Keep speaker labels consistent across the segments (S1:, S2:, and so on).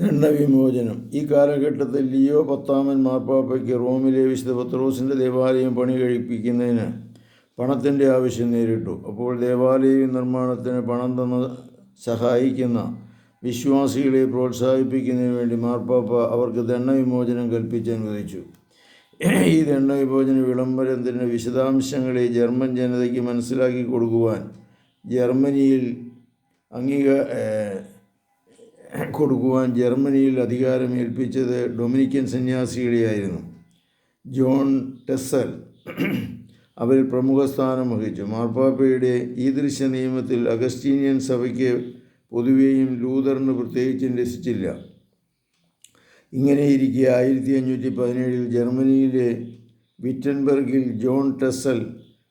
S1: ദണ്ഡവിമോചനം ഈ കാലഘട്ടത്തിൽ ലിയോ പത്താമൻ മാർപ്പാപ്പയ്ക്ക് റോമിലെ വിശുദ്ധ പത്രോസിന്റെ ദേവാലയം പണി കഴിപ്പിക്കുന്നതിന് പണത്തിന്റെ ആവശ്യം നേരിട്ടു. അപ്പോൾ ദേവാലയ നിർമ്മാണത്തിന് പണം തന്ന സഹായിക്കുന്ന വിശ്വാസികളെ പ്രോത്സാഹിപ്പിക്കുന്നതിന് വേണ്ടി മാർപ്പാപ്പ അവർക്ക് ദണ്ഡവിമോചനം കൽപ്പിച്ച് അനുവദിച്ചു. ഈ ദണ്ഡവിമോചന വിളംബരത്തിന്റെ വിശദാംശങ്ങളെ ജർമ്മൻ ജനതയ്ക്ക് മനസ്സിലാക്കി കൊടുക്കുവാൻ ജർമ്മനിയിൽ അംഗീക ഏഹ്, കൊടുക്കുവാൻ ജർമ്മനിയിൽ അധികാരമേൽപ്പിച്ചത് ഡൊമിനിക്കൻ സന്യാസികളെയായിരുന്നു. ജോൺ ടെസൽ അവരിൽ പ്രമുഖ സ്ഥാനം വഹിച്ചു. മാർപ്പാപ്പയുടെ ഈദൃശ നിയമത്തിൽ അഗസ്റ്റീനിയൻ സഭയ്ക്ക് പൊതുവെയും ലൂതറിന് പ്രത്യേകിച്ചും രസിച്ചില്ല ഇങ്ങനെയിരിക്കെ ആയിരത്തി അഞ്ഞൂറ്റി പതിനേഴിൽ ജർമ്മനിയിലെ വിറ്റൻബർഗിൽ ജോൺ ടെസ്സൽ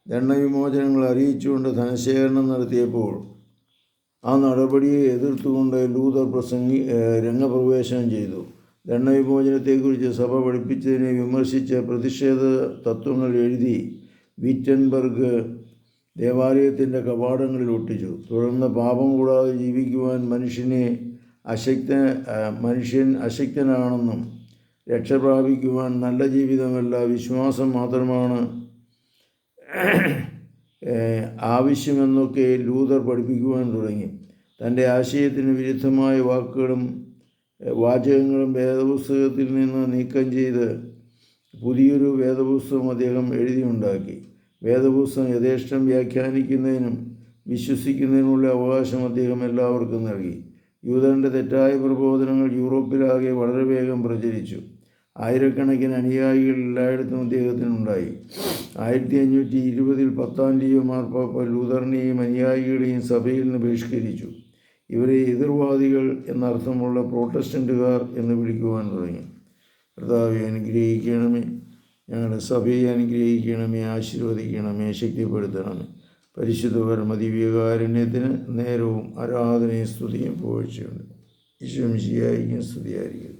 S1: ദണ്ണവിമോചനങ്ങൾ അറിയിച്ചുകൊണ്ട് ധനശേഖരണം നടത്തിയപ്പോൾ ആ നടപടിയെ എതിർത്തുകൊണ്ട് ലൂതർ പ്രസംഗി രംഗപ്രവേശനം ചെയ്തു. ദണ്ഡവിമോചനത്തെക്കുറിച്ച് സഭ പഠിപ്പിച്ചതിനെ വിമർശിച്ച പ്രതിഷേധ തത്വങ്ങൾ എഴുതി വിറ്റൻബർഗ് ദേവാലയത്തിന്റെ കവാടങ്ങളിൽ ഒട്ടിച്ചു. തുടർന്ന് പാപം കൂടാതെ ജീവിക്കുവാൻ മനുഷ്യനെ അശക്ത മനുഷ്യൻ അശക്തനാണെന്നും രക്ഷ പ്രാപിക്കുവാൻ നല്ല ജീവിതമല്ല വിശ്വാസം മാത്രമാണ് ആവശ്യമെന്നൊക്കെ ലൂതർ പഠിപ്പിക്കുവാൻ തുടങ്ങി. തന്റെ ആശയത്തിന് വിരുദ്ധമായ വാക്കുകളും വാചകങ്ങളും വേദപുസ്തകത്തിൽ നിന്ന് നീക്കം ചെയ്ത് പുതിയൊരു വേദപുസ്തകം അദ്ദേഹം എഴുതിയുണ്ടാക്കി. വേദപുസ്തകം യഥേഷ്ടം വ്യാഖ്യാനിക്കുന്നതിനും വിശ്വസിക്കുന്നതിനുമുള്ള അവകാശം അദ്ദേഹം എല്ലാവർക്കും നൽകി. യൂതന്റെ തെറ്റായ പ്രബോധനങ്ങൾ യൂറോപ്പിലാകെ വളരെ വേഗം പ്രചരിച്ചു. ആയിരക്കണക്കിന് അനുയായികൾ എല്ലായിടത്തും അദ്ദേഹത്തിനുണ്ടായി ആയിരത്തി അഞ്ഞൂറ്റി ഇരുപതിൽ പത്താം ലിയോ മാർപ്പാപ്പ ലൂതറിനെയും അനുയായികളെയും സഭയിൽ നിന്ന് ബഹിഷ്കരിച്ചു. ഇവരെ എതിർവാദികൾ എന്നർത്ഥമുള്ള പ്രോട്ടസ്റ്റന്റുകാർ എന്ന് വിളിക്കുവാൻ തുടങ്ങി. കർത്താവെ അനുഗ്രഹിക്കണമേ. ഞങ്ങളുടെ സഭയെ അനുഗ്രഹിക്കണമേ. ആശീർവദിക്കണമേ. ശക്തിപ്പെടുത്തണമേ. പരിശുദ്ധ പരമദിവ്യകാരുണ്യത്തിന് നേരവും ആരാധനയും സ്തുതിയും പോഴ്ചയുണ്ട് ഈശ്വം ശിയായിരിക്കും സ്തുതിയായിരിക്കും